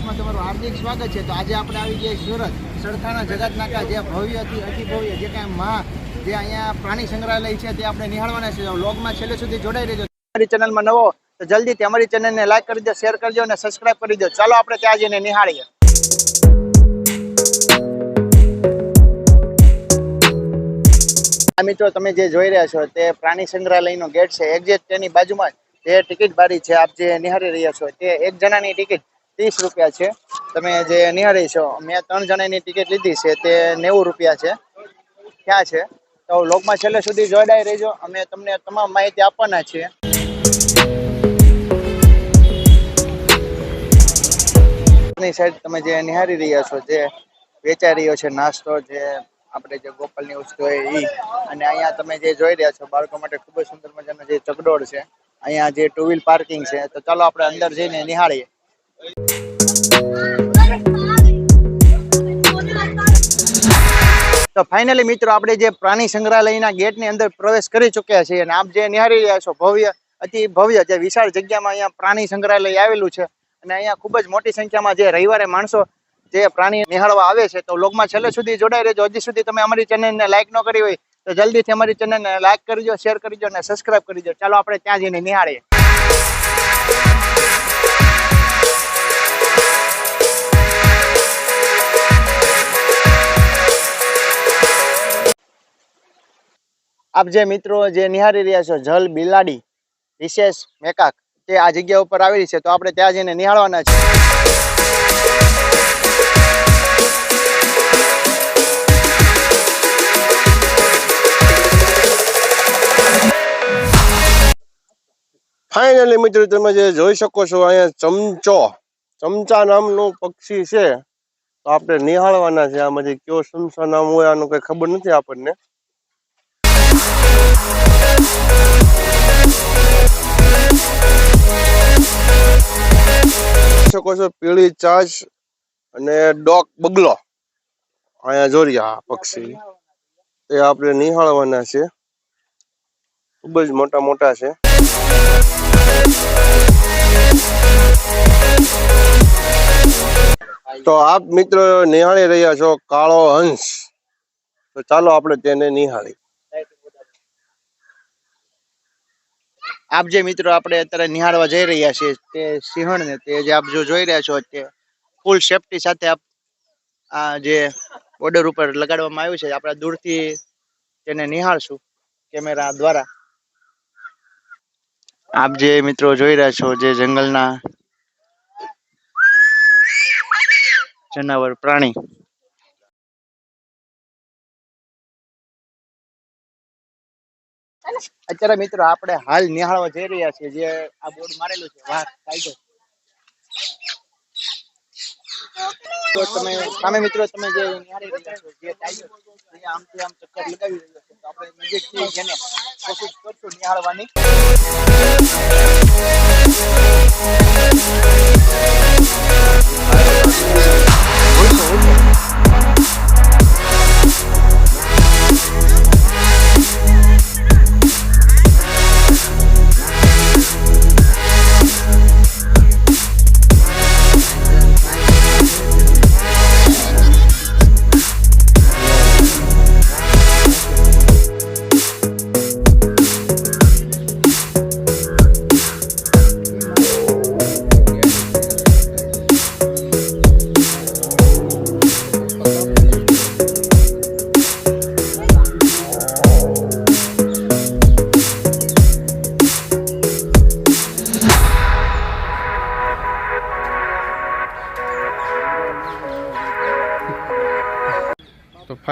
સુપરલોક્સમાં તમારું હાર્દિક સ્વાગત છે. તો આજે આપણે આવી ગયા સુરત, સરથાણા જગતનાકા જે જે હતી અતિ ભવ્ય, જે કાંઈ માં જે અહીંયા પ્રાણી સંગ્રહાલય છે, તે આપણે નિહાળવાના છે લોગમાં છેલ્લે સુધી જોડાઈ રહેજો. અમારી ચેનલમાં નવો તો જલ્દીથી અમારી ચેનલને લાઈક કરી દો, શેર કરજો અને સબસ્ક્રાઇબ કરી દો. ચાલો આપણે ત્યાં જઈને નિહાળીએ. આ મિત્રો તમે જે જોઈ રહ્યા છો, તે પ્રાણી સંગ્રહાલયનો ગેટ છે. એક્ઝેક્ટ તેની બાજુમાં જે ટિકિટ બારી છે, આપ જે નિહાળી રહ્યા છો, તે એક જણાની ટિકિટ ત્રીસ રૂપિયા છે. તમે જે નિહાળી છો, મેં ત્રણ જણાની ટિકિટ લીધી છે, તે નેવું રૂપિયા છે. ક્યાં છે? તો લોકમાં છેલ્લે સુધી જોડાઈ રહેજો. અમે તમને તમામ માહિતી આપવાના છીએ. સાઈડ તમે જે નિહાળી રહ્યા છો, જે વેચાઈ રહ્યો છે નાસ્તો, જે આપણે જે ગોપાલની વસ્તુ હોય એ અને અહીંયા તમે જે જોઈ રહ્યા છો, બાળકો માટે ખૂબ જ સુંદર મજાનો જે ચકડોળ છે. અહીંયા જે ટુ વ્હીલ પાર્કિંગ છે, તો ચાલો આપણે અંદર જઈને નિહાળીએ. તો ફાઇનલી મિત્રો આપણે જે પ્રાણી સંગ્રહાલયના ગેટની અંદર પ્રવેશ કરી ચૂક્યા છીએ અને આપ જે નિહાળી રહ્યા છો ભવ્ય, અતિ ભવ્ય જે વિશાળ જગ્યામાં અહીંયા પ્રાણી સંગ્રહાલય આવેલું છે અને અહીંયા ખૂબ જ મોટી સંખ્યામાં જે રવિવારે માણસો જે પ્રાણી નિહાળવા આવે છે તો લોગમાં છેલ્લે સુધી જોડાઈ રહેજો. હજી સુધી તમે અમારી ચેનલને લાઈક ન કરી હોય તો જલ્દીથી અમારી ચેનલને લાઈક કરજો શેર કરજો અને કરી કરજો ચાલો આપણે ત્યાં જઈને નિહાળીએ. આપ જે મિત્રો જે નિહાળી રહ્યા છો, જલ, બિલાડી વિશેષ મેકાક, તે આ જગ્યા ઉપર આવેલી છે, તો આપણે ત્યાં જઈને નિહાળવાના છે ફાઇનલી મિત્રો, તમે જે જોઈ શકો છો, અહીંયા ચમચો, ચમચા નામનું પક્ષી છે. તો આપણે નિહાળવાના છે આમાંથી કયો ચમચા નામ હોય, આનું કઈ ખબર નથી આપણને. શકો છો, પીળી ચાંચ અને ડોક બગલો. અહીંયા જોરિયા પક્ષી. એ આપણે નિહાળવાના છે. ખૂબ જ મોટા મોટા છે. તો આપ મિત્રો નિહાળી રહ્યા છો કાળો હંસ. તો ચાલો આપણે તેને નિહાળી. આપ જે મિત્રો આપણે અત્યારે નિહાળવા જઈ રહ્યા છીએ તે સિંહણ ને તે જે આપ જો જોઈ રહ્યા છો તે ફૂલ સેફટી સાથે આપ આ જે બોર્ડર ઉપર લગાડવામાં આવ્યું છે, આપણે દૂરથી તેને નિહાળશું કેમેરા દ્વારા. આપ જે મિત્રો જોઈ રહ્યા છો જે જંગલના જનાવર પ્રાણી અત્યારે મિત્રો આપણે હાલ નિહાળવા જઈ રહ્યા છીએ, જે આ બોર્ડ મારેલું છે. વાઘ ટાઈગર તો તમે સામે મિત્રો તમે જે નિહાળી રહ્યા છો, જે ટાઈગર એ આમથી આમ ચક્કર લગાવી રહ્યો છે. તો આપણે નજીકથી જેને કોશિશ કરશું નિહાળવાની. તો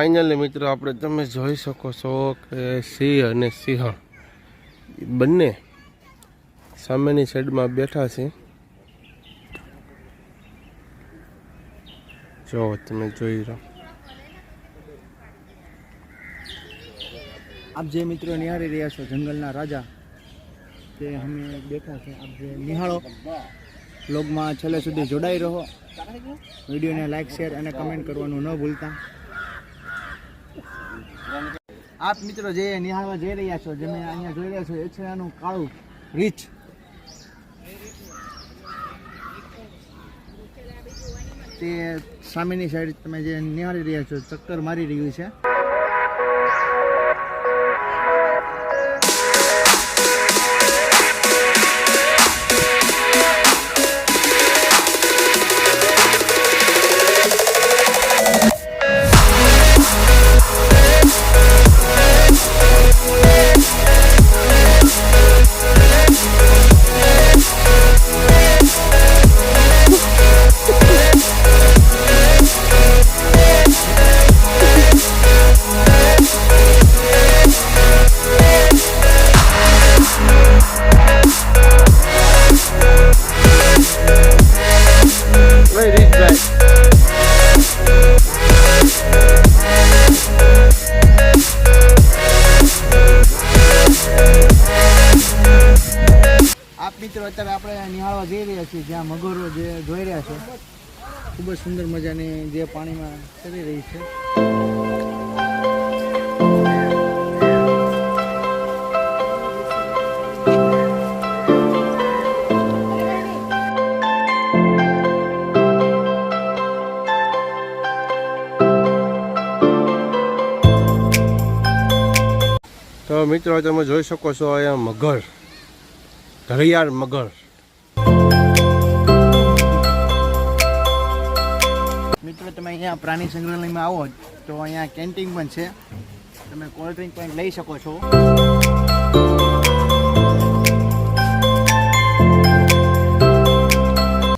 ફાઇનલી મિત્રો, આપણે તમે જોઈ શકો છો કે સિંહ અને સિંહણ બંને સામેની સાઈડમાં બેઠા છે. જો, તમે જોઈ રહ્યો આપ જે મિત્રો નિહાળી રહ્યા છો જંગલના રાજા, તે અમે બેઠા છે. આપ જે નિહાળો બ્લોગમાં છેલ્લે સુધી જોડાઈ રહો. વિડીયોને લાઈક શેર અને કમેન્ટ કરવાનું ન ભૂલતા. આપ મિત્રો જે નિહાળવા જઈ રહ્યા છો તમે અહીંયા જોઈ રહ્યા છો એ છે આનું કાળું રીચ તે સામેની સાઈડ તમે જે નિહાળી રહ્યા છો, ચક્કર મારી રહ્યું છે. જ્યાં મગરો જે જોઈ રહ્યા છે, ખૂબ જ સુંદર મજાની જે પાણીમાં ચરી રહી છે. તો મિત્રો, તમે જોઈ શકો છો અહીંયા મગર, ઘડિયાળ મગર. અહીંયા પ્રાણી સંગ્રહાલયમાં આવો તો અહીંયા કેન્ટીન પણ છે. તમે કોલ્ડ ડ્રિંક પણ લઈ શકો છો.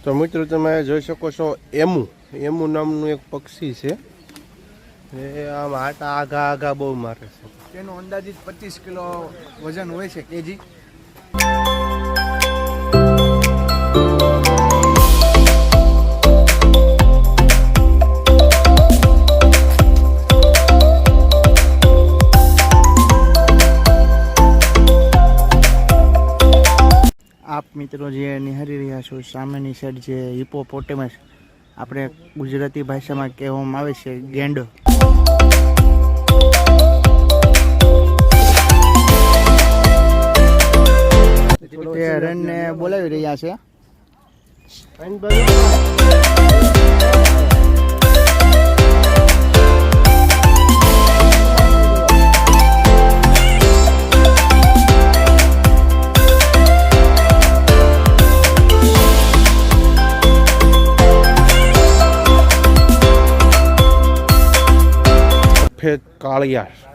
તો મિત્રો તમે જોઈ શકો છો એમુ એમુ નામનું એક પક્ષી છે. એ આમ આટા આઘા આઘા બહુ મારે છે. તેનું અંદાજિત પચીસ કિલો વજન હોય છે કેજી. મિત્રો જે નિહારી રહ્યા છો, સામેની સાઈડ જે હિપોપોટેમસ આપણે ગુજરાતી ભાષામાં કહેવામાં આવે છે, ગેંડો. તે રનને બોલાવી રહ્યા છે. સફેદ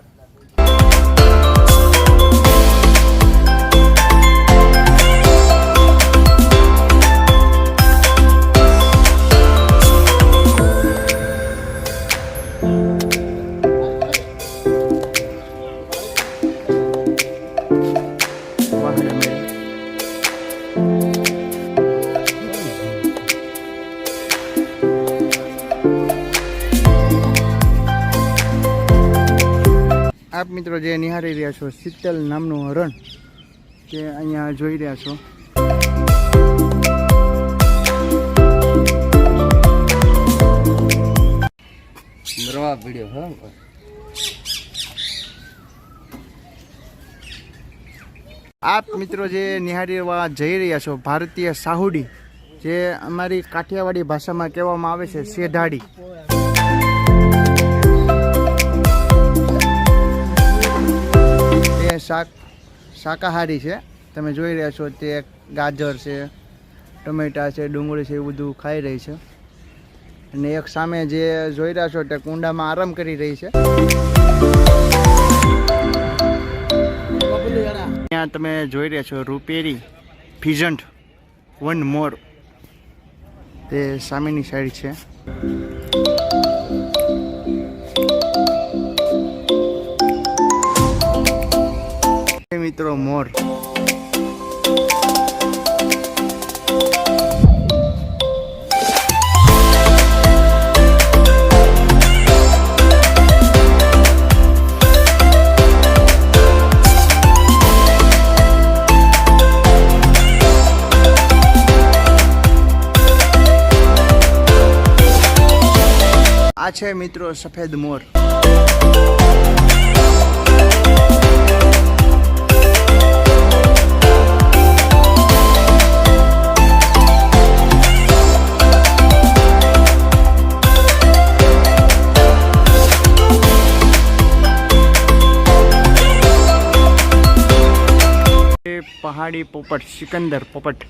જે નિહાળી રહ્યા છો શીતલ નામનું હરણ તે અહીંયા જોઈ રહ્યા છો. મરવા પીડ્યો હા. આપ મિત્રો જે નિહાળવા જઈ રહ્યા છો ભારતીય સાહુડી જે અમારી કાઠિયાવાડી ભાષામાં કહેવામાં આવે છે શેઢાડી. શાક, શાકાહારી છે. તમે જોઈ રહ્યા છો તે ગાજર છે, ટમેટા છે, ડુંગળી છે, એવું બધું ખાઈ રહી છે. અને એક સામે જે જોઈ રહ્યા છો તે કુંડામાં આરામ કરી રહી છે. ત્યાં તમે જોઈ રહ્યા છો રૂપેરી ફિઝન્ટ વન મોર. તે સામેની સાઈડ છે. મિત્રો મોર. આ છે મિત્રો સફેદ મોર. પહાડી પોપટ સિકંદર પોપટ.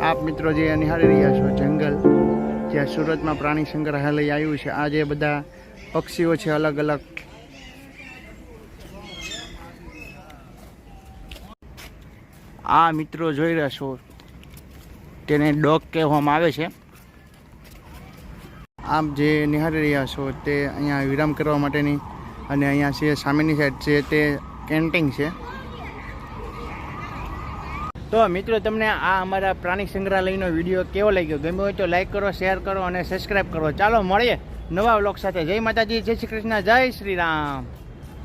આપ મિત્રો જે નિહાળી રહ્યા છો જંગલ. જ્યાં સુરતમાં પ્રાણી સંગ્રહાલય આવ્યું છે. આ જે બધા પક્ષીઓ છે અલગ અલગ. આ મિત્રો જોઈ રહ્યા છો. તેને ડોગ કહેવામાં આવે છે. આપ જે નિહાળી રહ્યા છો તે અહીંયા વિરામ કરવા માટેની અને અહીંયા છે સામેની સાઈડ છે તે કેન્ટીન છે. તો મિત્રો, તમને આ અમારા પ્રાણી સંગ્રહાલયનો વીડિયો કેવો લાગ્યો? ગમ્યો હોય તો લાઈક કરો શેર કરો અને સબસ્ક્રાઈબ કરો. ચાલો, મળીએ નવા વ્લોગ સાથે. જય માતાજી, જય શ્રી કૃષ્ણ, જય શ્રી રામ.